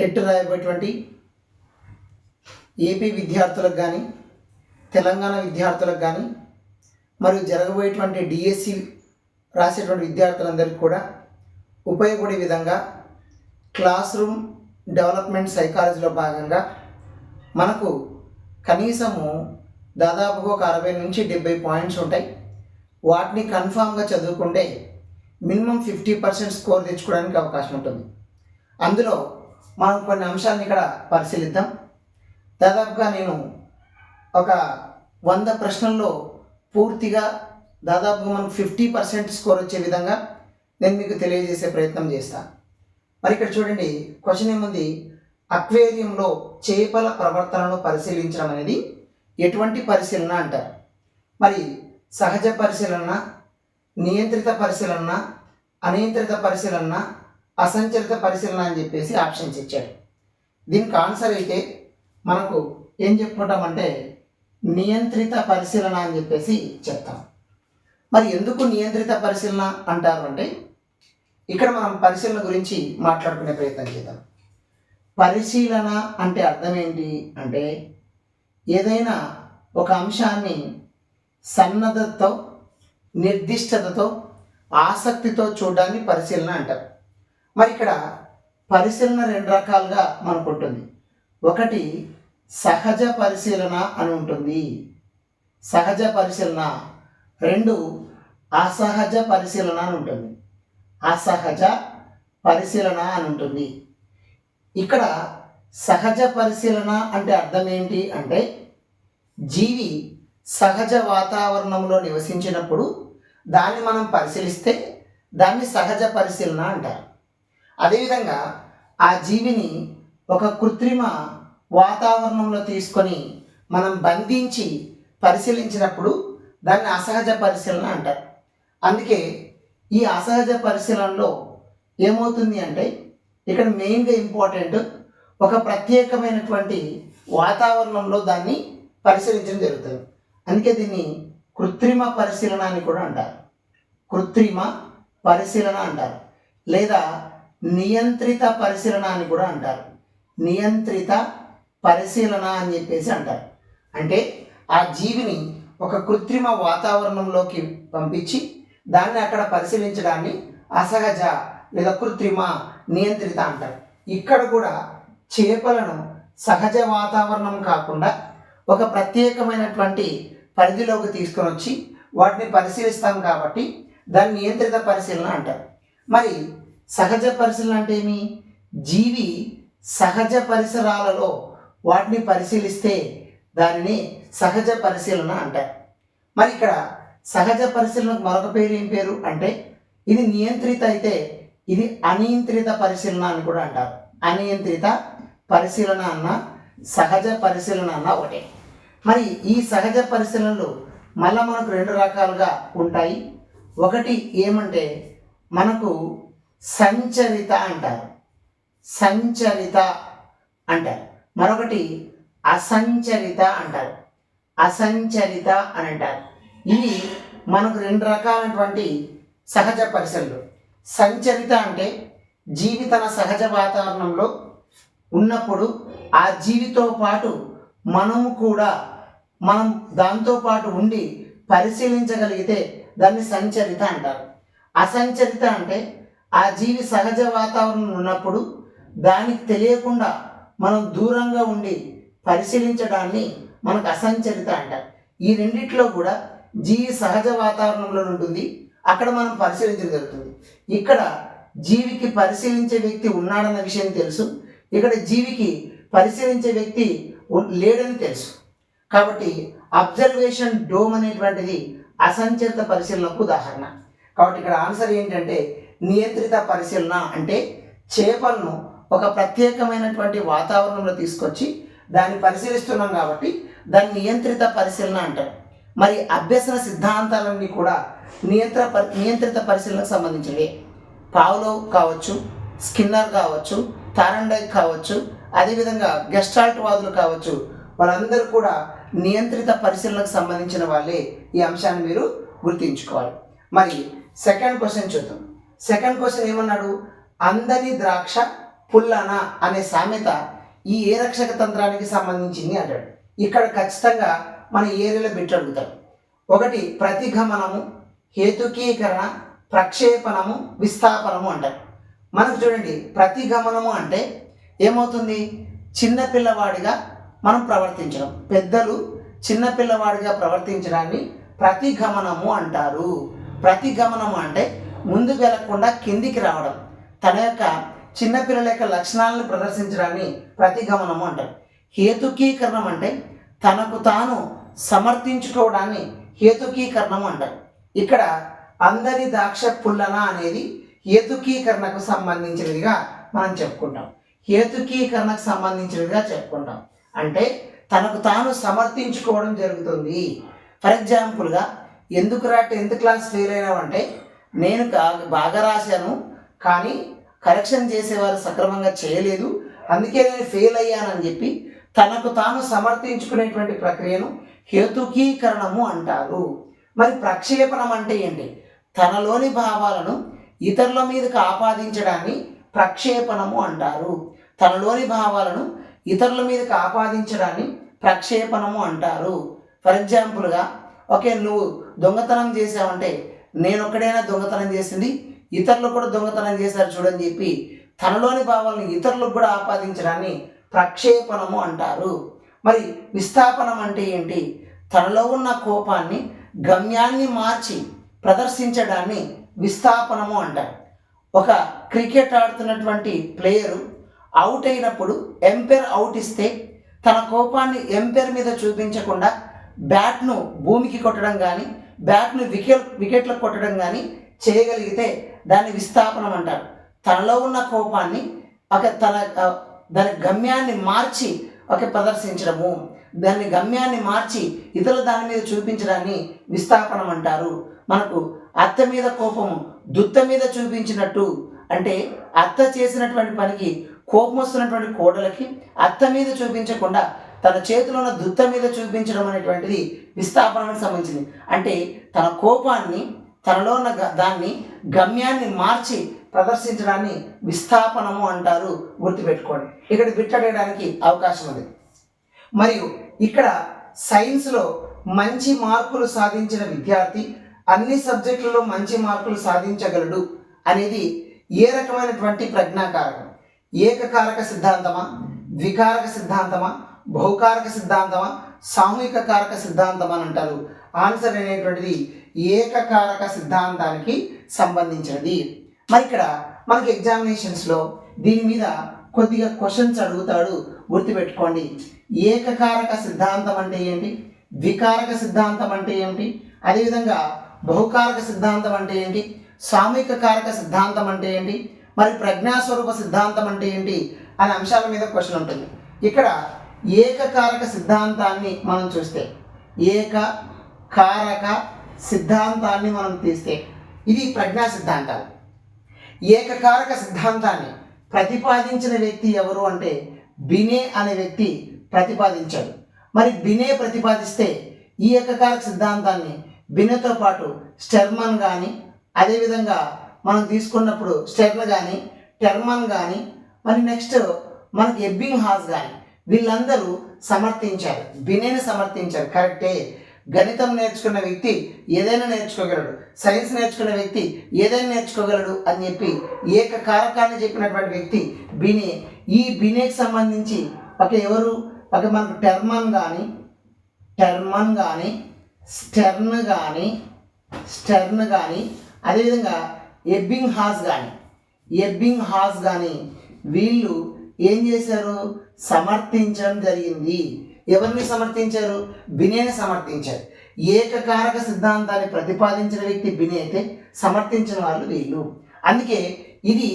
TET రాయబోయేటువంటి AP విద్యార్థులకు కానీ తెలంగాణ విద్యార్థులకు కానీ మరియు జరగబోయేటువంటి డిఎస్సి రాసేటువంటి విద్యార్థులందరికీ కూడా ఉపయోగపడే విధంగా క్లాస్ రూమ్ డెవలప్మెంట్ సైకాలజీలో భాగంగా మనకు కనీసము దాదాపుగా ఒక అరవై నుంచి డెబ్బై పాయింట్స్ ఉంటాయి. వాటిని కన్ఫామ్గా చదువుకుంటే మినిమం ఫిఫ్టీ పర్సెంట్ స్కోర్ తెచ్చుకోవడానికి అవకాశం ఉంటుంది. అందులో మనం కొన్ని అంశాలను ఇక్కడ పరిశీలిద్దాం. దాదాపుగా నేను ఒక వంద ప్రశ్నల్లో పూర్తిగా దాదాపుగా మనం ఫిఫ్టీ పర్సెంట్ స్కోర్ వచ్చే విధంగా నేను మీకు తెలియజేసే ప్రయత్నం చేస్తాను మరి ఇక్కడ చూడండి క్వశ్చన్ ఏముంది? అక్వేరియంలో చేపల ప్రవర్తనను పరిశీలించడం అనేది ఎటువంటి పరిశీలన అంటారు? మరి సహజ పరిశీలన నియంత్రిత పరిశీలన అనియంత్రిత పరిశీలన అసంచరిత పరిశీలన అని చెప్పేసి ఆప్షన్స్ ఇచ్చాడు. దీనికి ఆన్సర్ అయితే మనకు ఏం చెప్పుకుంటామంటే నియంత్రిత పరిశీలన అని చెప్పేసి చెప్తాం. మరి ఎందుకు నియంత్రిత పరిశీలన అంటారు అంటే ఇక్కడ మనం పరిశీలన గురించి మాట్లాడుకునే ప్రయత్నం చేద్దాం. పరిశీలన అంటే అర్థం ఏంటి అంటే ఏదైనా ఒక అంశాన్ని సన్నద్ధతతో నిర్దిష్టతతో ఆసక్తితో చూడడాన్ని పరిశీలన అంటారు. మరి ఇక్కడ పరిశీలన రెండు రకాలుగా మనకు ఉంటుంది ఒకటి సహజ పరిశీలన అని ఉంటుంది. సహజ పరిశీలన రెండు అసహజ పరిశీలన అని ఉంటుంది. అసహజ పరిశీలన అని ఉంటుంది. ఇక్కడ సహజ పరిశీలన అంటే అర్థం ఏంటి అంటే జీవి సహజ వాతావరణంలో నివసించినప్పుడు దాన్ని మనం పరిశీలిస్తే దాన్ని సహజ పరిశీలన అంటారు. అదేవిధంగా ఆ జీవిని ఒక కృత్రిమ వాతావరణంలో తీసుకొని మనం బంధించి పరిశీలించినప్పుడు దాన్ని అసహజ పరిశీలన అంటారు. అందుకే ఈ అసహజ పరిశీలనలో ఏమవుతుంది అంటే ఇక్కడ మెయిన్గా ఇంపార్టెంట్ ఒక ప్రత్యేకమైనటువంటి వాతావరణంలో దాన్ని పరిశీలించడం జరుగుతుంది. అందుకే దీన్ని కృత్రిమ పరిశీలన అని కూడా అంటారు. కృత్రిమ పరిశీలన అంటారు. లేదా నియంత్రిత పరిశీలన అని కూడా అంటారు. నియంత్రిత పరిశీలన అని చెప్పేసి అంటారు. అంటే ఆ జీవిని ఒక కృత్రిమ వాతావరణంలోకి పంపించి దాన్ని అక్కడ పరిశీలించడాన్ని అసహజ లేదా కృత్రిమ నియంత్రిత అంటారు. ఇక్కడ కూడా చేపలను సహజ వాతావరణం కాకుండా ఒక ప్రత్యేకమైనటువంటి పరిధిలోకి తీసుకొని వచ్చి వాటిని పరిశీలిస్తాం కాబట్టి దాన్ని నియంత్రిత పరిశీలన అంటారు. మరి సహజ పరిశీలన అంటే ఏమి? జీవి సహజ పరిసరాలలో వాటిని పరిశీలిస్తే దానిని సహజ పరిశీలన అంటారు. మరి ఇక్కడ సహజ పరిశీలనకు మరొక పేరు ఏం పేరు అంటే ఇది నియంత్రిత అయితే ఇది అనియంత్రిత పరిశీలన అని కూడా అంటారు. అనియంత్రిత పరిశీలన అన్న సహజ పరిశీలన అన్న ఒకటే. మరి ఈ సహజ పరిశీలనలు మళ్ళీ మనకు రెండు రకాలుగా ఉంటాయి. ఒకటి ఏమంటే మనకు సంచరిత అంటారు. సంచరిత అంటారు. మరొకటి అసంచరిత అంటారు. అసంచరిత అని అంటారు. ఇవి మనకు రెండు రకాలైనటువంటి సహజ పరిశీలనలు సంచరిత అంటే జీవితన సహజ వాతావరణంలో ఉన్నప్పుడు ఆ జీవితో పాటు మనము కూడా మనం దాంతో పాటు ఉండి పరిశీలించగలిగితే దాన్ని సంచరిత అంటారు. అసంచరిత అంటే ఆ జీవి సహజ వాతావరణం ఉన్నప్పుడు దానికి తెలియకుండా మనం దూరంగా ఉండి పరిశీలించడాన్ని మనకు అసంచరిత అంటారు. ఈ రెండిట్లో కూడా జీవి సహజ వాతావరణంలో ఉంటుంది. అక్కడ మనం పరిశీలించడం జరుగుతుంది. ఇక్కడ జీవికి పరిశీలించే వ్యక్తి ఉన్నాడన్న విషయం తెలుసు. ఇక్కడ జీవికి పరిశీలించే వ్యక్తి లేడని తెలుసు. కాబట్టి అబ్జర్వేషన్ డోమ్ అనేటువంటిది అసంచరిత పరిశీలనకు ఉదాహరణ. కాబట్టి ఇక్కడ ఆన్సర్ ఏంటంటే నియంత్రిత పరిశీలన అంటే చేపలను ఒక ప్రత్యేకమైనటువంటి వాతావరణంలో తీసుకొచ్చి దాన్ని పరిశీలిస్తున్నాం కాబట్టి దాన్ని నియంత్రిత పరిశీలన అంటారు మరి అభ్యసన సిద్ధాంతాలన్నీ కూడా నియంత్ర పరి- నియంత్రిత పరిశీలనకు సంబంధించినవి. పావులో కావచ్చు స్కిన్నర్ కావచ్చు తారండై కావచ్చు అదేవిధంగా గెస్టాల్ట్ వాదులు కావచ్చు వాళ్ళందరూ కూడా నియంత్రిత పరిశీలనకు సంబంధించిన వాళ్ళే ఈ అంశాన్ని మీరు గుర్తుంచుకోవాలి. మరి సెకండ్ క్వశ్చన్ చూద్దాం. సెకండ్ క్వశ్చన్ ఏమన్నాడు? అందని ద్రాక్ష పుల్లన? అనే సామెత ఈ ఏ రక్షక తంత్రానికి సంబంధించింది అంటాడు. ఇక్కడ ఖచ్చితంగా మన ఏరియాలో బిట్ అడుగుతాడు ఒకటి ప్రతిగమనము హేతుకీకరణ ప్రక్షేపణము విస్థాపనము అంటారు. మనకు చూడండి ప్రతిగమనము అంటే ఏమవుతుంది? చిన్న పిల్లవాడిగా మనం ప్రవర్తించడం. పెద్దలు చిన్న పిల్లవాడిగా ప్రవర్తించడాన్ని ప్రతిగమనము అంటారు. ప్రతిగమనము అంటే ముందు వెళ్ళకుండా కిందికి రావడం. తన యొక్క చిన్నపిల్లల యొక్క లక్షణాలను ప్రదర్శించడాన్ని ప్రతిగమనము అంటారు. హేతుకీకరణం అంటే తనకు తాను సమర్థించుకోవడాన్ని హేతుకీకరణం అంటారు. ఇక్కడ అందరి ద్రాక్ష పుల్లన అనేది హేతుకీకరణకు సంబంధించినదిగా మనం చెప్పుకుంటాం. హేతుకీకరణకు సంబంధించినదిగా చెప్పుకుంటాం. అంటే తనకు తాను సమర్థించుకోవడం జరుగుతుంది. ఫర్ ఎగ్జాంపుల్గా ఎందుకురా టెన్త్ క్లాస్ ఫెయిల్ అయినావంటే నేను బాగా రాశాను కానీ కరెక్షన్ చేసేవారు సక్రమంగా చేయలేదు. అందుకే నేను ఫెయిల్ అయ్యానని చెప్పి తనకు తాను సమర్థించుకునేటువంటి ప్రక్రియను హేతుకీకరణము అంటారు. మరి ప్రక్షేపణం అంటే ఏంటి? తనలోని భావాలను ఇతరుల మీదకి ఆపాదించడాన్ని ప్రక్షేపణము అంటారు. తనలోని భావాలను ఇతరుల మీదకి ఆపాదించడాన్ని ప్రక్షేపణము అంటారు. ఫర్ ఎగ్జాంపుల్గా ఓకే నువ్వు దొంగతనం చేసావంటే నేను ఒక్కడైనా దొంగతనం చేసింది ఇతరులు కూడా దొంగతనం చేశారు చూడని చెప్పి తనలోని భావాలను ఇతరులకు కూడా ఆపాదించడాన్ని ప్రక్షేపణము అంటారు. మరి విస్థాపనం అంటే ఏంటి? తనలో ఉన్న కోపాన్ని గమ్యాన్ని మార్చి ప్రదర్శించడాన్ని విస్థాపనము అంటారు. ఒక క్రికెట్ ఆడుతున్నటువంటి ప్లేయరు అవుట్ అయినప్పుడు ఎంపైర్ అవుట్ ఇస్తే తన కోపాన్ని ఎంపైర్ మీద చూపించకుండా బ్యాట్ను భూమికి కొట్టడం కానీ బ్యాట్ను వికెట్ వికెట్లకు కొట్టడం కానీ చేయగలిగితే దాన్ని విస్థాపనం అంటారు. తనలో ఉన్న కోపాన్ని ఒక తన దాని గమ్యాన్ని మార్చి ఒక ప్రదర్శించడము దాని గమ్యాన్ని మార్చి ఇతరుల దాని మీద చూపించడాన్ని విస్థాపనం అంటారు. మనకు అత్త మీద కోపము దుత్త మీద చూపించినట్టు అంటే అత్త చేసినటువంటి పనికి కోపం వస్తున్నటువంటి కోడలకి అత్త మీద చూపించకుండా తన చేతిలో ఉన్న దుత్త మీద చూపించడం అనేటువంటిది విస్థాపనకు సంబంధించింది. అంటే తన కోపాన్ని తనలో ఉన్న గ- దాన్ని గమ్యాన్ని మార్చి ప్రదర్శించడాన్ని విస్థాపనము అంటారు గుర్తుపెట్టుకోండి. ఇక్కడ బిట్టడేయడానికి అవకాశం ఉంది. మరియు ఇక్కడ సైన్స్లో మంచి మార్కులు సాధించిన విద్యార్థి అన్ని సబ్జెక్టులలో మంచి మార్కులు సాధించగలడు అనేది ఏ రకమైనటువంటి ప్రజ్ఞాకారకం? ఏకకారక సిద్ధాంతమా? ద్వికారక సిద్ధాంతమా? బహుకారక సిద్ధాంతమా? సామూహిక కారక సిద్ధాంతం అని అంటారు. ఆన్సర్ అనేటువంటిది ఏకకారక సిద్ధాంతానికి సంబంధించినది. మరి ఇక్కడ మనకి ఎగ్జామినేషన్స్లో దీని మీద కొద్దిగా క్వశ్చన్స్ అడుగుతాడు. గుర్తుపెట్టుకోండి. ఏకకారక సిద్ధాంతం అంటే ఏంటి? ద్వికారక సిద్ధాంతం అంటే ఏంటి? అదేవిధంగా బహుకారక సిద్ధాంతం అంటే ఏంటి? సామూహిక కారక సిద్ధాంతం అంటే ఏంటి? మరి ప్రజ్ఞాస్వరూప సిద్ధాంతం అంటే ఏంటి? అనే అంశాల మీద క్వశ్చన్ ఉంటుంది. ఇక్కడ ఏకకారక సిద్ధాంతాన్ని మనం చూస్తే ఏక కారక సిద్ధాంతాన్ని మనం తీస్తే ఇది ప్రజ్ఞా సిద్ధాంతాలు. ఏకకారక సిద్ధాంతాన్ని ప్రతిపాదించిన వ్యక్తి ఎవరు అంటే బినే అనే వ్యక్తి ప్రతిపాదించాడు. మరి బినే ప్రతిపాదిస్తే ఈ ఏకకారక సిద్ధాంతాన్ని బినేతో పాటు స్టెర్మన్ కానీ అదేవిధంగా మనం తీసుకున్నప్పుడు స్టెర్న్ కానీ టెర్మన్ కానీ మరి నెక్స్ట్ మనకి ఎబ్బింగ్ హాస్ కానీ వీళ్ళందరూ సమర్థించారు బినేని సమర్థించారు కరెక్టే. గణితం నేర్చుకున్న వ్యక్తి ఏదైనా నేర్చుకోగలడు. సైన్స్ నేర్చుకున్న వ్యక్తి ఏదైనా నేర్చుకోగలడు అని చెప్పి ఏకకారకాన్ని చెప్పినటువంటి వ్యక్తి బినే ఈ బినేకి సంబంధించి ఒక ఎవరు? ఒక మనకు టెర్మన్ కానీ టెర్మన్ కానీ స్టెర్న్ కానీ స్టెర్న్ కానీ అదేవిధంగా ఎబ్బింగ్ హాస్ కానీ ఎబ్బింగ్ హాస్ కానీ వీళ్ళు ఏం చేశారు? సమర్థించడం జరిగింది. ఎవరిని సమర్థించారు? బినేని సమర్థించారు. ఏకకారక సిద్ధాంతాన్ని ప్రతిపాదించిన వ్యక్తి బిని అయితే సమర్థించిన వాళ్ళు వీళ్ళు. అందుకే ఇది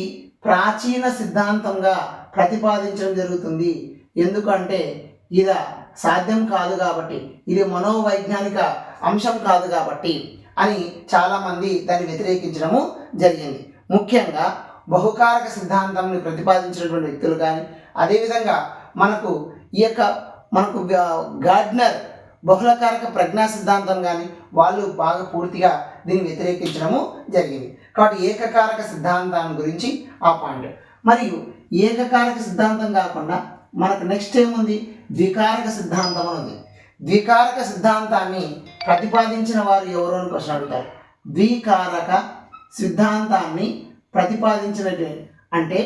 ప్రాచీన సిద్ధాంతంగా ప్రతిపాదించడం జరుగుతుంది. ఎందుకంటే ఇది సాధ్యం కాదు కాబట్టి ఇది మనోవైజ్ఞానిక అంశం కాదు కాబట్టి అని చాలామంది దాన్ని వ్యతిరేకించడము జరిగింది. ముఖ్యంగా బహుకారక సిద్ధాంతాన్ని ప్రతిపాదించినటువంటి వ్యక్తులు కానీ అదేవిధంగా మనకు ఈ యొక్క మనకు గార్డ్నర్ బహుళకారక ప్రజ్ఞా సిద్ధాంతం కానీ వాళ్ళు బాగా పూర్తిగా దీన్ని వ్యతిరేకించడము జరిగింది. కాబట్టి ఏకకారక సిద్ధాంతాన్ని గురించి ఆ పాయింట్. మరియు ఏకకారక సిద్ధాంతం కాకుండా మనకు నెక్స్ట్ ఏముంది? ద్వికారక సిద్ధాంతం అని ఉంది. ద్వికారక సిద్ధాంతాన్ని ప్రతిపాదించిన వారు ఎవరు అని ప్రశ్న అడుగుతారు? ద్వికారక సిద్ధాంతాన్ని ప్రతిపాదించినట్టు అంటే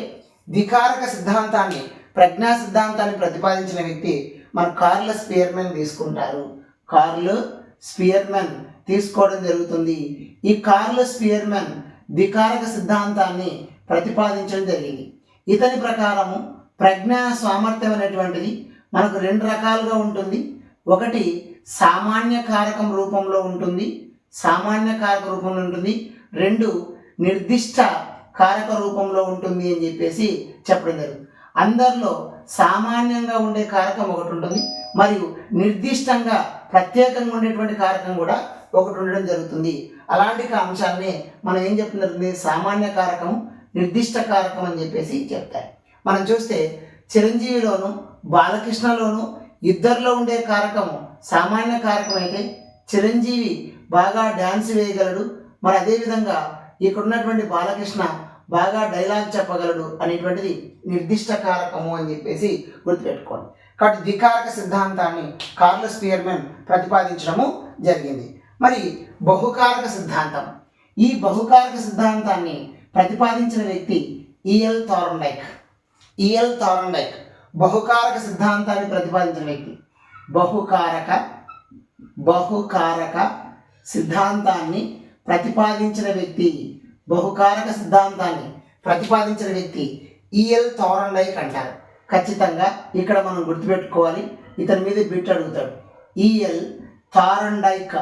ద్వికారక సిద్ధాంతాన్ని ప్రజ్ఞా సిద్ధాంతాన్ని ప్రతిపాదించిన వ్యక్తి మన కార్ల స్పియర్మెన్ తీసుకుంటారు. కార్లు స్పియర్మెన్ తీసుకోవడం జరుగుతుంది. ఈ కార్ల స్పియర్మెన్ ద్వికారక సిద్ధాంతాన్ని ప్రతిపాదించడం జరిగింది. ఇతని ప్రకారము ప్రజ్ఞా సామర్థ్యం అనేటువంటిది మనకు రెండు రకాలుగా ఉంటుంది. ఒకటి సామాన్య కారకం రూపంలో ఉంటుంది. సామాన్య కారక రూపంలో ఉంటుంది. రెండు నిర్దిష్ట కారక రూపంలో ఉంటుంది అని చెప్పేసి చెప్పడం జరుగుతుంది. అందరిలో సామాన్యంగా ఉండే కారకం ఒకటి ఉంటుంది. మరియు నిర్దిష్టంగా ప్రత్యేకంగా ఉండేటువంటి కారకం కూడా ఒకటి ఉండడం జరుగుతుంది. అలాంటి అంశాలని మనం ఏం చెప్పడం జరుగుతుంది? సామాన్య కారకం నిర్దిష్ట కారకం అని చెప్పేసి చెప్తారు. మనం చూస్తే చిరంజీవిలోను బాలకృష్ణలోను ఇద్దరిలో ఉండే కారకము సామాన్య కారకం అయితే చిరంజీవి బాగా డ్యాన్స్ వేయగలడు. మరి అదేవిధంగా ఇక్కడ ఉన్నటువంటి బాలకృష్ణ బాగా డైలాగ్ చెప్పగలడు అనేటువంటిది నిర్దిష్ట కారకము అని చెప్పేసి గుర్తుపెట్టుకోండి. కాబట్టి ద్వికారక సిద్ధాంతాన్ని కార్లస్ పియర్మెన్ ప్రతిపాదించడము జరిగింది. మరి బహుకారక సిద్ధాంతం. ఈ బహుకారక సిద్ధాంతాన్ని ప్రతిపాదించిన వ్యక్తి ఈఎల్ థారండైక్ ఈఎల్ థారండైక్ బహుకారక సిద్ధాంతాన్ని ప్రతిపాదించిన వ్యక్తి. బహుకారక బహుకారక సిద్ధాంతాన్ని ప్రతిపాదించిన వ్యక్తి బహుకారక సిద్ధాంతాన్ని ప్రతిపాదించిన వ్యక్తి ఈఎల్ థారండైక్ అంటారు. ఖచ్చితంగా ఇక్కడ మనం గుర్తుపెట్టుకోవాలి. ఇతని మీద బిట్ అడుగుతాడు. ఈఎల్ థారండైక్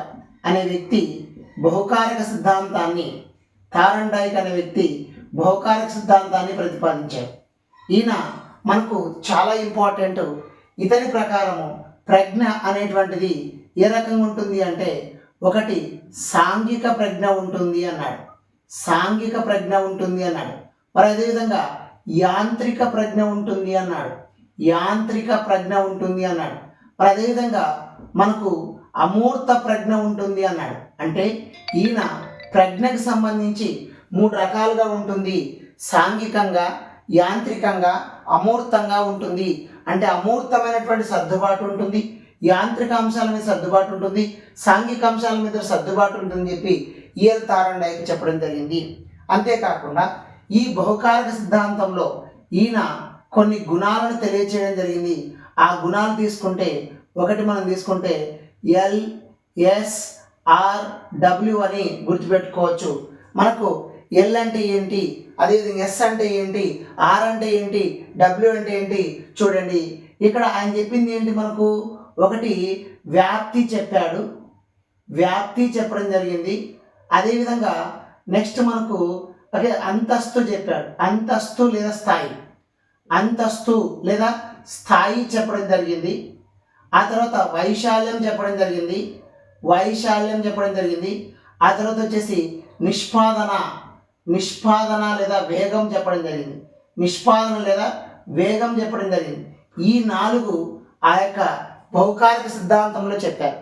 అనే వ్యక్తి బహుకారక సిద్ధాంతాన్ని థారండైక్ అనే వ్యక్తి బహుకారక సిద్ధాంతాన్ని ప్రతిపాదించాడు. ఈయన మనకు చాలా ఇంపార్టెంట్. ఇతని ప్రకారము ప్రజ్ఞ అనేటువంటిది ఏ రకంగా ఉంటుంది అంటే ఒకటి సాంఘిక ప్రజ్ఞ ఉంటుంది అన్నాడు. సాంఘిక ప్రజ్ఞ ఉంటుంది అన్నాడు. మరి అదేవిధంగా యాంత్రిక ప్రజ్ఞ ఉంటుంది అన్నాడు. యాంత్రిక ప్రజ్ఞ ఉంటుంది అన్నాడు. మరి అదేవిధంగా మనకు అమూర్త ప్రజ్ఞ ఉంటుంది అన్నాడు. అంటే ఈయన ప్రజ్ఞకు సంబంధించి మూడు రకాలుగా ఉంటుంది. సాంఘికంగా యాంత్రికంగా అమూర్తంగా ఉంటుంది. అంటే అమూర్తమైనటువంటి సర్దుబాటు ఉంటుంది. యాంత్రిక అంశాల మీద సర్దుబాటు ఉంటుంది. సాంఘిక అంశాల మీద సర్దుబాటు ఉంటుందని చెప్పి ఈఎల్ తారండాయికి చెప్పడం జరిగింది. అంతేకాకుండా ఈ బహుకారక సిద్ధాంతంలో ఈయన కొన్ని గుణాలను తెలియచేయడం జరిగింది. ఆ గుణాలు తీసుకుంటే ఒకటి మనం తీసుకుంటే ఎల్ ఎస్ ఆర్ డబ్ల్యూ అని గుర్తుపెట్టుకోవచ్చు. మనకు ఎల్ అంటే ఏంటి? అదేవిధంగా ఎస్ అంటే ఏంటి? ఆర్ అంటే ఏంటి? డబ్ల్యూ అంటే ఏంటి? చూడండి. ఇక్కడ ఆయన చెప్పింది ఏంటి మనకు? ఒకటి వ్యాప్తి చెప్పాడు. వ్యాప్తి చెప్పడం జరిగింది. అదేవిధంగా నెక్స్ట్ మనకు అదే అంతస్తు చెప్పాడు. అంతస్తు లేదా స్థాయి. అంతస్తు లేదా స్థాయి చెప్పడం జరిగింది. ఆ తర్వాత వైశాల్యం చెప్పడం జరిగింది. వైశాల్యం చెప్పడం జరిగింది. ఆ తర్వాత వచ్చేసి నిష్పాదన. నిష్పాదన లేదా వేగం చెప్పడం జరిగింది. నిష్పాదన లేదా వేగం చెప్పడం జరిగింది. ఈ నాలుగు ఆ యొక్క భౌకారిక సిద్ధాంతంలో చెప్పారు.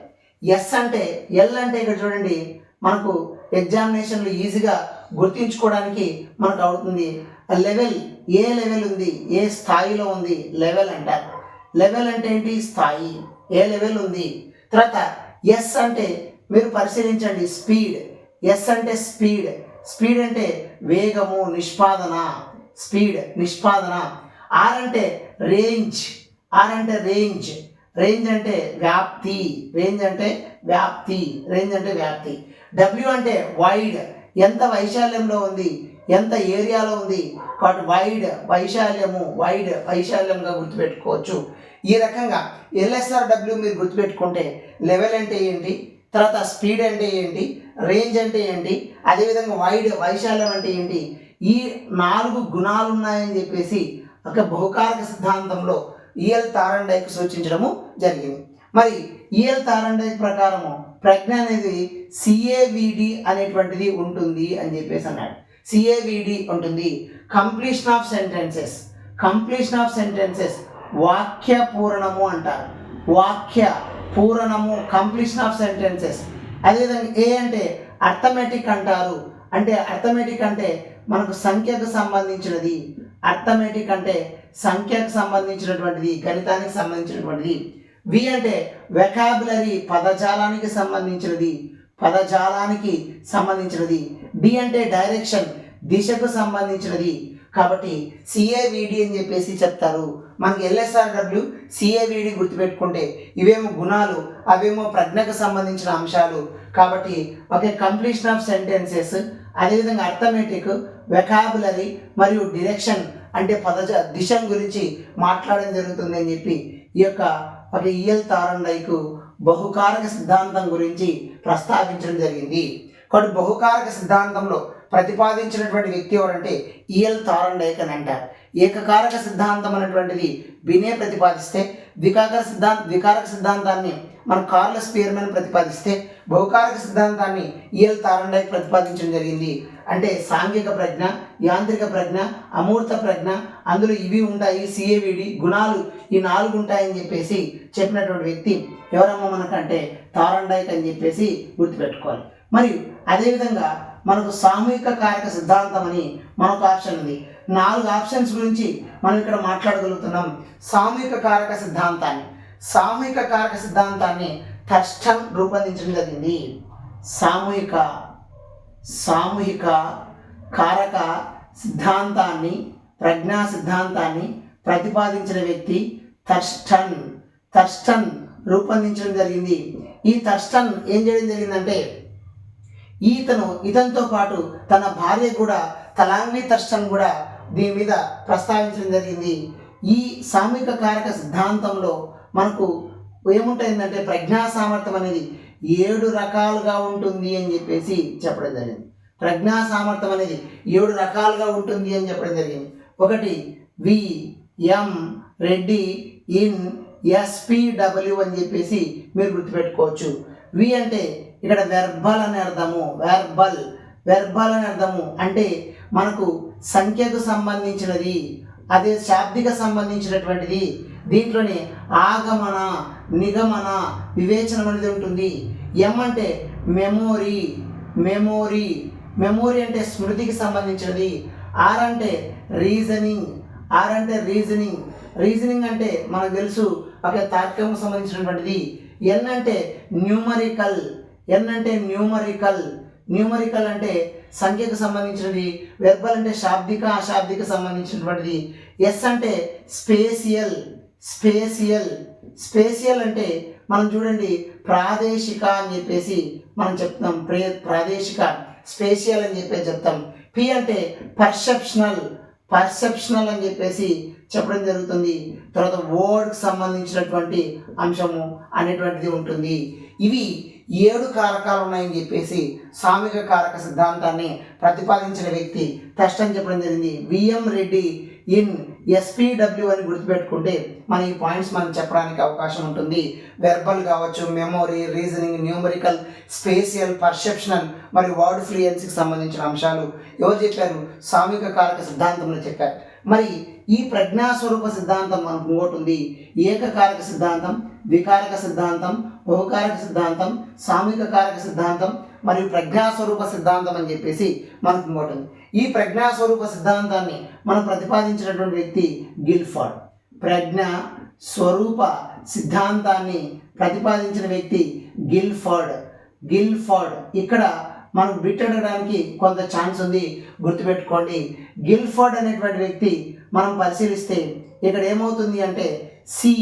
ఎస్ అంటే ఎల్ అంటే ఇక్కడ చూడండి మనకు ఎగ్జామినేషన్లు ఈజీగా గుర్తించుకోవడానికి మనకు అవుతుంది. లెవెల్ ఏ లెవెల్ ఉంది ఏ స్థాయిలో ఉంది లెవెల్ అంటారు లెవెల్ అంటే ఏంటి? స్థాయి. ఏ లెవెల్ ఉంది? తర్వాత ఎస్ అంటే మీరు పరిశీలించండి. స్పీడ్. ఎస్ అంటే స్పీడ్. స్పీడ్ అంటే వేగము నిష్పాదన. స్పీడ్ నిష్పాదన. ఆర్ అంటే రేంజ్. ఆర్ అంటే రేంజ్. రేంజ్ అంటే వ్యాప్తి రేంజ్ అంటే వ్యాప్తి రేంజ్ అంటే వ్యాప్తి. డబ్ల్యూ అంటే వైడ్ ఎంత వైశాల్యంలో ఉంది? ఎంత ఏరియాలో ఉంది? వాటి వైడ్ వైశాల్యము వైడ్ వైశాల్యంగా గుర్తుపెట్టుకోవచ్చు. ఈ రకంగా ఎల్ఎస్ఆర్ డబ్ల్యూ మీరు గుర్తుపెట్టుకుంటే లెవెల్ అంటే ఏంటి? తర్వాత స్పీడ్ అంటే ఏంటి? రేంజ్ అంటే ఏంటి? అదేవిధంగా వైడ్ వైశాల్యం అంటే ఏంటి? ఈ నాలుగు గుణాలు ఉన్నాయని చెప్పేసి ఒక బహుకారక సిద్ధాంతంలో ఈఎల్ తారండైకి సూచించడము జరిగింది. మరి ఈఎల్ తారండైక్ ప్రకారము ప్రజ్ఞ అనేది సిఏవిడి అనేటువంటిది ఉంటుంది అని చెప్పేసి అన్నాడు. సిఏవిడి ఉంటుంది. Completion of sentences completion of sentences వాక్య పూరణము అంటారు. వాక్య పూరణము కంప్లీషన్ ఆఫ్ సెంటెన్సెస్ అదేవిధంగా ఏ అంటే అర్థమెటిక్ అంటారు. అంటే అర్థమెటిక్ అంటే మనకు సంఖ్యకు సంబంధించినది. అర్థమెటిక్ అంటే సంఖ్యకు సంబంధించినటువంటిది గణితానికి సంబంధించినటువంటిది. వి అంటే వెకాబులరీ పదజాలానికి సంబంధించినది పదజాలానికి సంబంధించినది. డి అంటే డైరెక్షన్ దిశకు సంబంధించినది. కాబట్టి సిఏవిడి అని చెప్పేసి చెప్తారు. మనకి ఎల్ఎస్ఆర్డబ్ల్యూ సిఏవిడి గుర్తుపెట్టుకుంటే ఇవేమో గుణాలు అవేమో ప్రజ్ఞకు సంబంధించిన అంశాలు. కాబట్టి ఒకే కంప్లీషన్ ఆఫ్ సెంటెన్సెస్ అదేవిధంగా అర్థమెటిక్ వెకాబులరీ మరియు డిరెక్షన్ అంటే పదజ దిశం గురించి మాట్లాడడం జరుగుతుంది అని చెప్పి ఈ యొక్క ఒక ఈఎల్ తారండైకు బహుకారక సిద్ధాంతం గురించి ప్రస్తావించడం జరిగింది. కాబట్టి బహుకారక సిద్ధాంతంలో ప్రతిపాదించినటువంటి వ్యక్తి ఎవరంటే ఈఎల్ తారండైక్ అని అంటారు ఏకకారక సిద్ధాంతం అనేటువంటిది బినే ప్రతిపాదిస్తే ద్వికారక సిద్ధాంత ద్వికారక సిద్ధాంతాన్ని మన కార్ల స్పియర్మెన్ ప్రతిపాదిస్తే బహుకారక సిద్ధాంతాన్ని ఈఎల్ తారండైక్ ప్రతిపాదించడం జరిగింది. అంటే సాంఘిక ప్రజ్ఞ యాంత్రిక ప్రజ్ఞ అమూర్త ప్రజ్ఞ అందులో ఇవి ఉంటాయి సిఏవిడి గుణాలు ఈ నాలుగు ఉంటాయని చెప్పేసి చెప్పినటువంటి వ్యక్తి ఎవరమ్మా మనకంటే తారండైక్ అని చెప్పేసి గుర్తుపెట్టుకోవాలి. మరియు అదేవిధంగా మనకు సామూహిక కారక సిద్ధాంతం అని మనకు ఆప్షన్ ఉంది. నాలుగు ఆప్షన్స్ గురించి మనం ఇక్కడ మాట్లాడగలుగుతున్నాం. సామూహిక కారక సిద్ధాంతాన్ని. సామూహిక కారక సిద్ధాంతాన్ని థర్స్టన్ రూపొందించడం జరిగింది. సామూహిక సామూహిక కారక సిద్ధాంతాన్ని ప్రజ్ఞా సిద్ధాంతాన్ని ప్రతిపాదించిన వ్యక్తి థర్స్టన్ థర్స్టన్ రూపొందించడం జరిగింది. ఈ థర్స్టన్ ఏం చేయడం జరిగిందంటే ఈతను ఇతనితో పాటు తన భార్య కూడా తలాంగ్లీ థర్స్టన్ కూడా దీని మీద ప్రస్తావించడం జరిగింది. ఈ సామూహిక కారక సిద్ధాంతంలో మనకు ఏముంటుందంటే ప్రజ్ఞా సామర్థ్యం అనేది ఏడు రకాలుగా ఉంటుంది అని చెప్పేసి చెప్పడం జరిగింది. ప్రజ్ఞా సామర్థ్యం అనేది ఏడు రకాలుగా ఉంటుంది అని చెప్పడం జరిగింది. ఒకటి వి ఎం రెడ్డి ఇన్ ఎస్పిడబ్ల్యూ అని చెప్పేసి మీరు గుర్తుపెట్టుకోవచ్చు. వి అంటే ఇక్కడ వెర్బల్ అని అర్థము వెర్బల్ వెర్బల్ అనే అర్థము అంటే మనకు సంఖ్యకు సంబంధించినది అదే శాబ్దిక సంబంధించినటువంటిది. దీంట్లోనే ఆగమన నిగమన వివేచనం అనేది ఉంటుంది. ఎం అంటే మెమోరీ మెమోరీ మెమోరీ అంటే స్మృతికి సంబంధించినది. ఆర్ అంటే రీజనింగ్ ఆర్ అంటే రీజనింగ్ రీజనింగ్ అంటే మనకు తెలుసు ఒక తార్కికం సంబంధించినటువంటిది. ఎన్ అంటే న్యూమరికల్ ఎన్ అంటే న్యూమరికల్ న్యూమరికల్ అంటే సంఖ్యకు సంబంధించినది వెర్బల్ అంటే శాబ్దిక అశాబ్దిక సంబంధించినటువంటిది. ఎస్ అంటే స్పేసియల్ స్పేసియల్ స్పేసియల్ అంటే మనం చూడండి ప్రాదేశిక అని చెప్పేసి మనం చెప్తాం. ప్రే ప్రాదేశిక స్పేషియల్ అని చెప్పేసి చెప్తాం. పి అంటే పర్సెప్షనల్ పర్సెప్షనల్ అని చెప్పేసి చెప్పడం జరుగుతుంది. తర్వాత వర్డ్కి సంబంధించినటువంటి అంశము అనేటువంటిది ఉంటుంది. ఇవి ఏడు కారకాలు ఉన్నాయని చెప్పేసి సామిక కారక సిద్ధాంతాన్ని ప్రతిపాదించిన వ్యక్తి టెస్ట్ చెప్పడం జరిగింది. విఎం రెడ్డి ఇన్ ఎస్పీడబ్ల్యూ అని గుర్తుపెట్టుకుంటే మన ఈ పాయింట్స్ మనం చెప్పడానికి అవకాశం ఉంటుంది. వెర్బల్ కావచ్చు memory reasoning numerical spatial perceptual మరియు వర్డ్ ఫ్లూయెన్సీకి సంబంధించిన అంశాలు. ఎవరు చెప్పారు? సామిక కారక సిద్ధాంతంలో చెప్పారు. మరి ఈ ప్రజ్ఞాస్వరూప సిద్ధాంతం మనకు ఇంకోటి ఉంది. ఏకకారక సిద్ధాంతం వికారక సిద్ధాంతం బహుకారక సిద్ధాంతం సామిక కారక సిద్ధాంతం మరియు ప్రజ్ఞాస్వరూప సిద్ధాంతం అని చెప్పేసి మనకు ఇంకోటి ఉంది. ఈ ప్రజ్ఞాస్వరూప సిద్ధాంతాన్ని మనం ప్రతిపాదించినటువంటి వ్యక్తి గిల్ఫర్డ్. ప్రజ్ఞ స్వరూప సిద్ధాంతాన్ని ప్రతిపాదించిన వ్యక్తి గిల్ఫర్డ్. గిల్ఫర్డ్ ఇక్కడ మనం బిట్ అడగడానికి కొంత ఛాన్స్ ఉంది. గుర్తుపెట్టుకోండి. గిల్ఫర్డ్ అనేటువంటి వ్యక్తి మనం పరిశీలిస్తే ఇక్కడ ఏమవుతుంది అంటే సి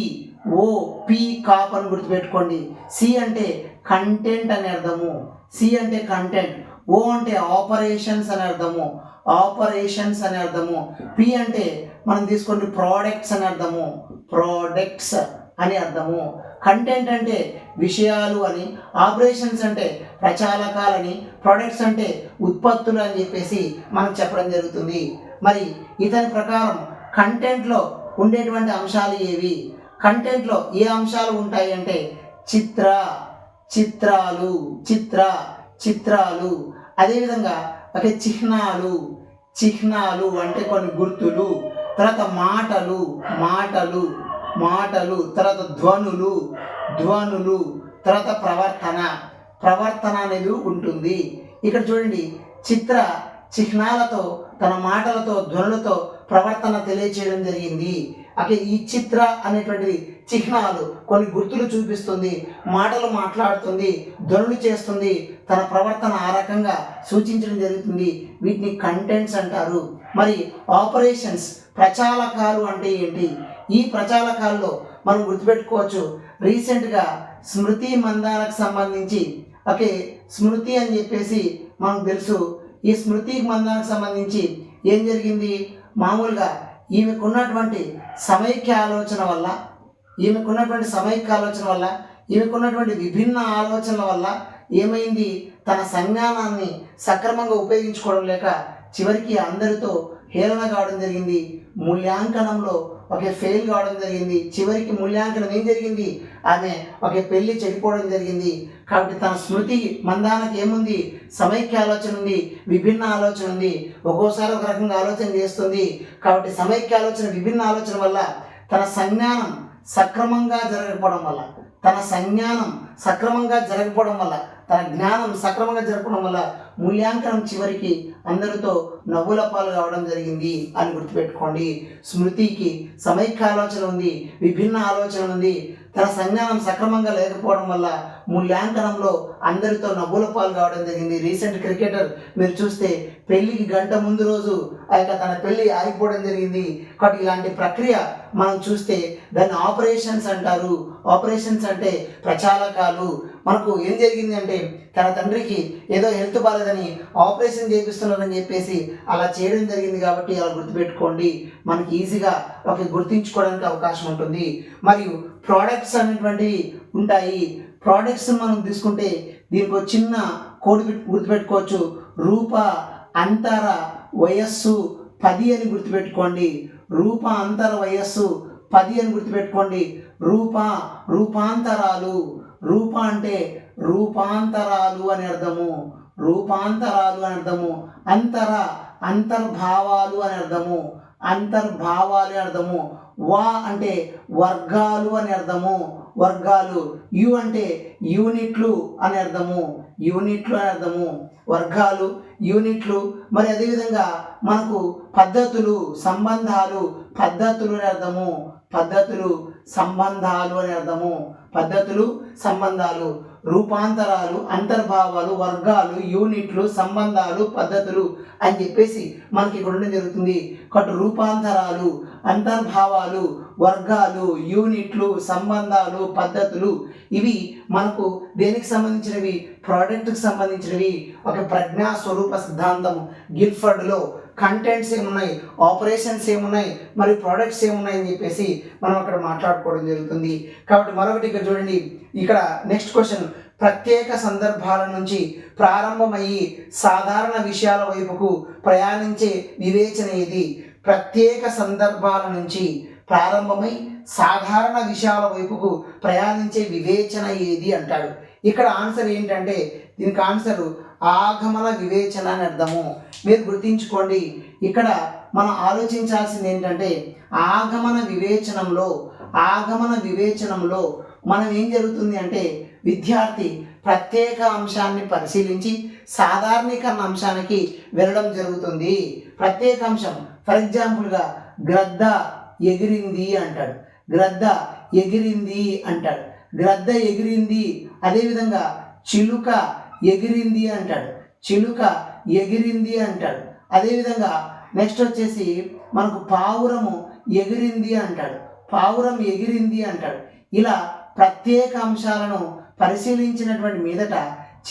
ఓ పి కాప్ అని గుర్తుపెట్టుకోండి. సి అంటే కంటెంట్ అనే అర్థము. సి అంటే కంటెంట్. ఓ అంటే ఆపరేషన్స్ అని అర్థము. ఆపరేషన్స్ అని అర్థము. పి అంటే మనం తీసుకోండి ప్రోడక్ట్స్ అని అర్థము. ప్రోడక్ట్స్ అని అర్థము. కంటెంట్ అంటే విషయాలు అని ఆపరేషన్స్ అంటే ప్రచాలకాలని ప్రొడక్ట్స్ అంటే ఉత్పత్తులు అని చెప్పేసి మనం చెప్పడం జరుగుతుంది. మరి ఇతని ప్రకారం కంటెంట్లో ఉండేటువంటి అంశాలు ఏవి? కంటెంట్లో ఏ అంశాలు ఉంటాయి అంటే చిత్ర చిత్రాలు చిత్ర చిత్రాలు. అదేవిధంగా ఒక చిహ్నాలు. చిహ్నాలు అంటే కొన్ని గుర్తులు. తర్వాత మాటలు మాటలు మాటలు. తర్వాత ధ్వనులు ధ్వనులు. తర్వాత ప్రవర్తన. ప్రవర్తన అనేది ఉంటుంది. ఇక్కడ చూడండి చిత్ర చిహ్నాలతో తన మాటలతో ధ్వనులతో ప్రవర్తన తెలియచేయడం జరిగింది. అక్కడ ఈ చిత్ర అనేటువంటిది చిహ్నాలు కొన్ని గుర్తులు చూపిస్తుంది మాటలు మాట్లాడుతుంది ధ్వనులు చేస్తుంది తన ప్రవర్తన ఆ రకంగా సూచించడం జరుగుతుంది. వీటిని కంటెంట్స్ అంటారు. మరి ఆపరేషన్స్ ప్రచాలకాలు అంటే ఏంటి? ఈ ప్రచాలకాల్లో మనం గుర్తుపెట్టుకోవచ్చు రీసెంట్గా స్మృతి మందాలకు సంబంధించి ఓకే స్మృతి అని చెప్పేసి మనకు తెలుసు. ఈ స్మృతి మందానికి సంబంధించి ఏం జరిగింది? మామూలుగా ఈమెకున్నటువంటి సమైక్య ఆలోచన వల్ల ఈమెకున్నటువంటి సమైక్య ఆలోచన వల్ల ఈమెకున్నటువంటి విభిన్న ఆలోచనల వల్ల ఏమైంది? తన సంజ్ఞానాన్ని సక్రమంగా ఉపయోగించుకోవడం లేక చివరికి అందరితో హేళన కావడం జరిగింది. మూల్యాంకనంలో ఒకే ఫెయిల్ కావడం జరిగింది చివరికి మూల్యాంకనం ఏం జరిగింది? ఆమె ఒకే పెళ్ళి చెడిపోవడం జరిగింది. కాబట్టి తన స్మృతి మందానికి ఏముంది? సమైక్య ఆలోచన ఉంది విభిన్న ఆలోచన ఉంది. ఒక్కోసారి ఒక రకంగా ఆలోచన చేస్తుంది. కాబట్టి సమైక్య ఆలోచన విభిన్న ఆలోచన వల్ల తన సంజ్ఞానం సక్రమంగా జరగకపోవడం వల్ల తన సంజ్ఞానం సక్రమంగా జరగకపోవడం వల్ల తన జ్ఞానం సక్రమంగా జరపడం వల్ల మూల్యాంకనం చివరికి అందరితో నవ్వుల పాలు కావడం జరిగింది అని గుర్తుపెట్టుకోండి. స్మృతికి సమైక్య ఆలోచన ఉంది విభిన్న ఆలోచన ఉంది. తన సంజ్ఞానం సక్రమంగా లేకపోవడం వల్ల మూల్యాంకనంలో అందరితో నవ్వుల పాలు కావడం జరిగింది. రీసెంట్ క్రికెటర్ మీరు చూస్తే పెళ్ళికి గంట ముందు రోజు ఆ యొక్క తన పెళ్ళి ఆగిపోవడం జరిగింది. కాబట్టి ఇలాంటి ప్రక్రియ మనం చూస్తే దాన్ని ఆపరేషన్స్ అంటారు. ఆపరేషన్స్ అంటే ప్రచాలకాలు. మనకు ఏం జరిగింది అంటే తన తండ్రికి ఏదో హెల్త్ బాగాలేదని ఆపరేషన్ చేపిస్తున్నారని చెప్పేసి అలా చేయడం జరిగింది కాబట్టి అలా గుర్తుపెట్టుకోండి. మనకి ఈజీగా ఒక గుర్తించుకోవడానికి అవకాశం ఉంటుంది. మరియు ప్రోడక్ట్స్ అనేటువంటివి ఉంటాయి. ప్రోడక్ట్స్ మనం తీసుకుంటే దీనికి ఒక చిన్న కోడ్ గుర్తుపెట్టుకోవచ్చు. రూప అంతర వయస్సు పది అని గుర్తుపెట్టుకోండి. రూప అంతర వయస్సు పది అని గుర్తుపెట్టుకోండి. రూప రూపాంతరాలు. రూప అంటే రూపాంతరాలు అని అర్థము. రూపాంతరాలు అని అర్థము. అంతర అంతర్భావాలు అని అర్థము. అంతర్భావాలు అని అర్థము. వా అంటే వర్గాలు అని అర్థము. వర్గాలు యు అంటే యూనిట్లు అని అర్థము. యూనిట్లు అని అర్థము. వర్గాలు యూనిట్లు. మరి అదేవిధంగా మనకు పద్ధతులు సంబంధాలు పద్ధతులు అని అర్థము. పద్ధతులు సంబంధాలు అని అర్థము. పద్ధతులు సంబంధాలు. రూపాంతరాలు అంతర్భావాలు వర్గాలు యూనిట్లు సంబంధాలు పద్ధతులు అని చెప్పేసి మనకి ఇక్కడ ఉండడం జరుగుతుంది. కాబట్టి రూపాంతరాలు అంతర్భావాలు వర్గాలు యూనిట్లు సంబంధాలు పద్ధతులు ఇవి మనకు దేనికి సంబంధించినవి? ప్రోడక్ట్కి సంబంధించినవి. ఒక ప్రజ్ఞా స్వరూప సిద్ధాంతం గిల్ఫర్డ్లో కంటెంట్స్ ఏమున్నాయి? ఆపరేషన్స్ ఏమున్నాయి? మరి ప్రోడక్ట్స్ ఏమున్నాయి అని చెప్పేసి మనం అక్కడ మాట్లాడుకోవడం జరుగుతుంది. కాబట్టి మరొకటి ఇక్కడ చూడండి. ఇక్కడ నెక్స్ట్ క్వశ్చన్ ప్రత్యేక సందర్భాల నుంచి ప్రారంభమయ్యి సాధారణ విషయాల వైపుకు ప్రయాణించే వివేచన ఇది ప్రత్యేక సందర్భాల నుంచి ప్రారంభమై సాధారణ విషయాల వైపుకు ప్రయాణించే వివేచన ఏది అంటాడు. ఇక్కడ ఆన్సర్ ఏంటంటే దీనికి ఆన్సర్ ఆగమన వివేచన అని అర్థము. మీరు గుర్తించుకోండి ఇక్కడ మనం ఆలోచించాల్సింది ఏంటంటే ఆగమన వివేచనంలో ఆగమన వివేచనంలో మనం ఏం జరుగుతుంది అంటే విద్యార్థి ప్రత్యేక అంశాన్ని పరిశీలించి సాధారణీకరణ అంశానికి వెళ్ళడం జరుగుతుంది. ప్రత్యేక అంశం ఫర్ ఎగ్జాంపుల్గా గ్రద్ద ఎగిరింది అంటాడు. గ్రద్ద ఎగిరింది అంటాడు. గ్రద్ద ఎగిరింది అదేవిధంగా చిలుక ఎగిరింది అంటాడు. చిలుక ఎగిరింది అంటాడు. అదేవిధంగా నెక్స్ట్ వచ్చేసి మనకు పావురము ఎగిరింది అంటాడు. పావురం ఎగిరింది అంటాడు. ఇలా ప్రత్యేక అంశాలను పరిశీలించినటువంటి మీదట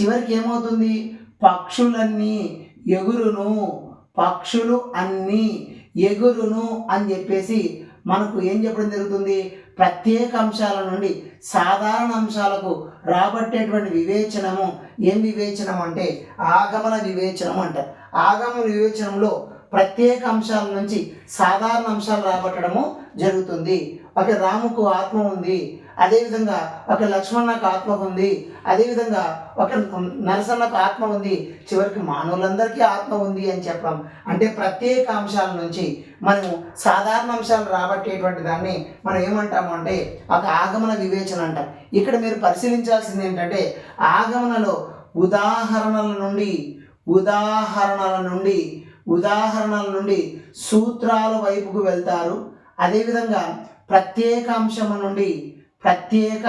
చివరికి ఏమవుతుంది? పక్షులన్నీ ఎగురును. పక్షులు అన్నీ ఎగురును అని చెప్పేసి మనకు ఏం చెప్పడం జరుగుతుంది? ప్రత్యేక అంశాల నుండి సాధారణ అంశాలకు రాబట్టేటువంటి వివేచనము ఏం వివేచనం అంటే ఆగమన వివేచనం అంటారు. ఆగమన వివేచనంలో ప్రత్యేక అంశాల నుంచి సాధారణ అంశాలు రాబట్టడము జరుగుతుంది. ఒక రాముకు ఆత్మ ఉంది. అదేవిధంగా ఒక లక్ష్మణకు ఆత్మ ఉంది. అదేవిధంగా ఒక నరసన్నకు ఆత్మ ఉంది. చివరికి మానవులందరికీ ఆత్మ ఉంది అని చెప్పడం. అంటే ప్రత్యేక అంశాల నుంచి మనం సాధారణ అంశాలు రాబట్టేటువంటి దాన్ని మనం ఏమంటాము అంటే ఒక ఆగమన వివేచన అంటాం. ఇక్కడ మీరు పరిశీలించాల్సింది ఏంటంటే ఆగమనలో ఉదాహరణల నుండి ఉదాహరణల నుండి ఉదాహరణల నుండి సూత్రాల వైపుకు వెళ్తారు. అదేవిధంగా ప్రత్యేక అంశము నుండి ప్రత్యేక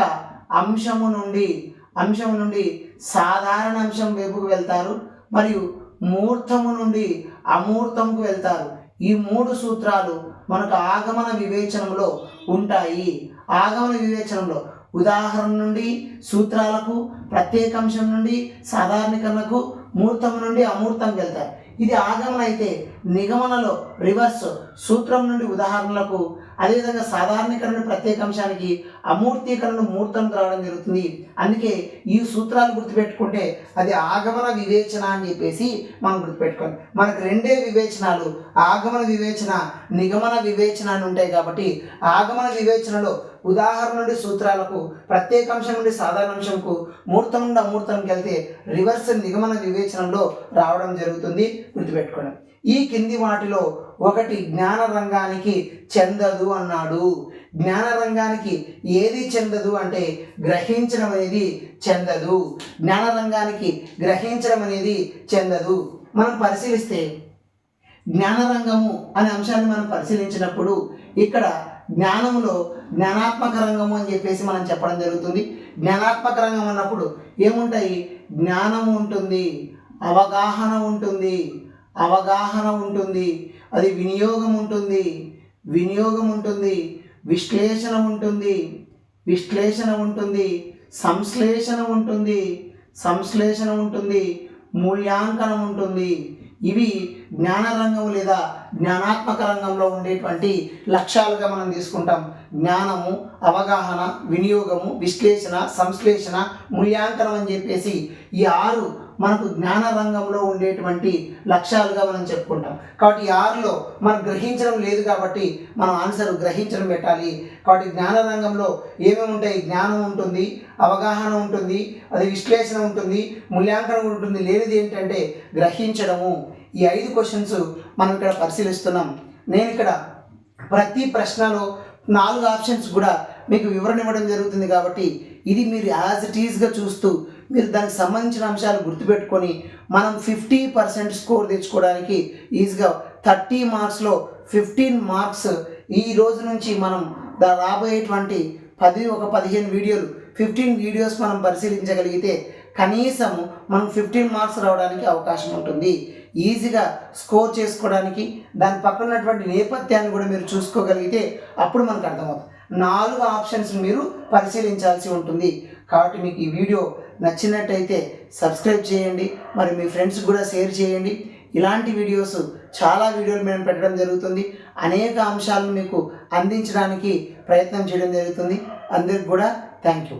అంశము నుండి అంశము నుండి సాధారణ అంశం వైపుకు వెళ్తారు. మరియు మూర్తము నుండి అమూర్తంకు వెళ్తారు. ఈ మూడు సూత్రాలు మనకు ఆగమన వివేచనంలో ఉంటాయి. ఆగమన వివేచనంలో ఉదాహరణ నుండి సూత్రాలకు ప్రత్యేకాంశం నుండి సాధారణీకరణకు మూర్తం నుండి అమూర్తం వెళ్తారు. ఇది ఆగమన అయితే నిగమనలో రివర్స్ సూత్రం నుండి ఉదాహరణలకు అదేవిధంగా సాధారణీకరణ ప్రత్యేకాంశానికి అమూర్తీకరణ మూర్తం రావడం జరుగుతుంది. అందుకే ఈ సూత్రాలు గుర్తుపెట్టుకుంటే అది ఆగమన వివేచన అని చెప్పేసి మనం గుర్తుపెట్టుకోవాలి. మనకు రెండే వివేచనాలు ఆగమన వివేచన నిగమన వివేచన అని ఉంటాయి కాబట్టి ఆగమన వివేచనలో ఉదాహరణ నుండి సూత్రాలకు ప్రత్యేక అంశం నుండి సాధారణ అంశంకు మూర్తం నుండి అమూర్తంకి వెళ్తే రివర్స్ నిగమన వివేచనంలో రావడం జరుగుతుంది. గుర్తుపెట్టుకోండి. ఈ కింది వాటిలో ఒకటి జ్ఞాన రంగానికి చెందదు అన్నాడు. జ్ఞాన రంగానికి ఏది చెందదు అంటే గ్రహించడం అనేది చెందదు. జ్ఞాన రంగానికి గ్రహించడం అనేది చెందదు. మనం పరిశీలిస్తే జ్ఞానరంగము అనే అంశాన్ని మనం పరిశీలించినప్పుడు ఇక్కడ జ్ఞానములో జ్ఞానాత్మక రంగము అని చెప్పేసి మనం చెప్పడం జరుగుతుంది. జ్ఞానాత్మక రంగం అన్నప్పుడు ఏముంటాయి? జ్ఞానం ఉంటుంది అవగాహన ఉంటుంది అవగాహన ఉంటుంది. అది వినియోగం ఉంటుంది. వినియోగం ఉంటుంది. విశ్లేషణ ఉంటుంది. విశ్లేషణ ఉంటుంది. సంశ్లేషణ ఉంటుంది. సంశ్లేషణ ఉంటుంది. మూల్యాంకనం ఉంటుంది. ఇవి జ్ఞాన రంగం లేదా జ్ఞానాత్మక రంగంలో ఉండేటువంటి లక్ష్యాలుగా మనం తీసుకుంటాం. జ్ఞానము అవగాహన వినియోగము విశ్లేషణ సంశ్లేషణ మూల్యాంకనం అని చెప్పేసి ఈ ఆరు మనకు జ్ఞాన రంగంలో ఉండేటువంటి లక్ష్యాలుగా మనం చెప్పుకుంటాం. కాబట్టి ఆరులో మనం గ్రహించడం లేదు కాబట్టి మనం ఆన్సర్ గ్రహించడం పెట్టాలి. కాబట్టి జ్ఞాన రంగంలో ఏమేమి ఉంటాయి? జ్ఞానం ఉంటుంది అవగాహన ఉంటుంది అది విశ్లేషణ ఉంటుంది మూల్యాంకనం ఉంటుంది. లేనిది ఏంటంటే గ్రహించడము. ఈ ఐదు క్వశ్చన్స్ మనం ఇక్కడ పరిశీలిస్తున్నాం. నేను ఇక్కడ ప్రతి ప్రశ్నలో నాలుగు ఆప్షన్స్ కూడా మీకు వివరణ ఇవ్వడం జరుగుతుంది కాబట్టి ఇది మీరు యాజ్ ఇట్ ఈజ్గా చూస్తూ మీరు దానికి సంబంధించిన అంశాలు గుర్తుపెట్టుకొని మనం ఫిఫ్టీ పర్సెంట్ స్కోర్ తెచ్చుకోవడానికి ఈజీగా థర్టీ మార్క్స్లో ఫిఫ్టీన్ మార్క్స్ ఈ రోజు నుంచి మనం దా రాబోయేటువంటి పది ఒక పదిహేను వీడియోలు ఫిఫ్టీన్ వీడియోస్ మనం పరిశీలించగలిగితే కనీసం మనం ఫిఫ్టీన్ మార్క్స్ రావడానికి అవకాశం ఉంటుంది. ఈజీగా స్కోర్ చేసుకోవడానికి దాని పక్కన ఉన్నటువంటి నేపథ్యాన్ని కూడా మీరు చూసుకోగలిగితే అప్పుడు మనకు అర్థమవుతుంది. నాలుగు ఆప్షన్స్ మీరు పరిశీలించాల్సి ఉంటుంది. కాబట్టి మీకు ఈ వీడియో నచ్చినట్టయితే సబ్స్క్రైబ్ చేయండి. మరి మీ ఫ్రెండ్స్ కూడా షేర్ చేయండి. ఇలాంటి వీడియోస్ చాలా వీడియోలు మేము పెట్టడం జరుగుతుంది. అనేక అంశాలను మీకు అందించడానికి ప్రయత్నం చేయడం జరుగుతుంది. అందరికి కూడా థ్యాంక్ యూ.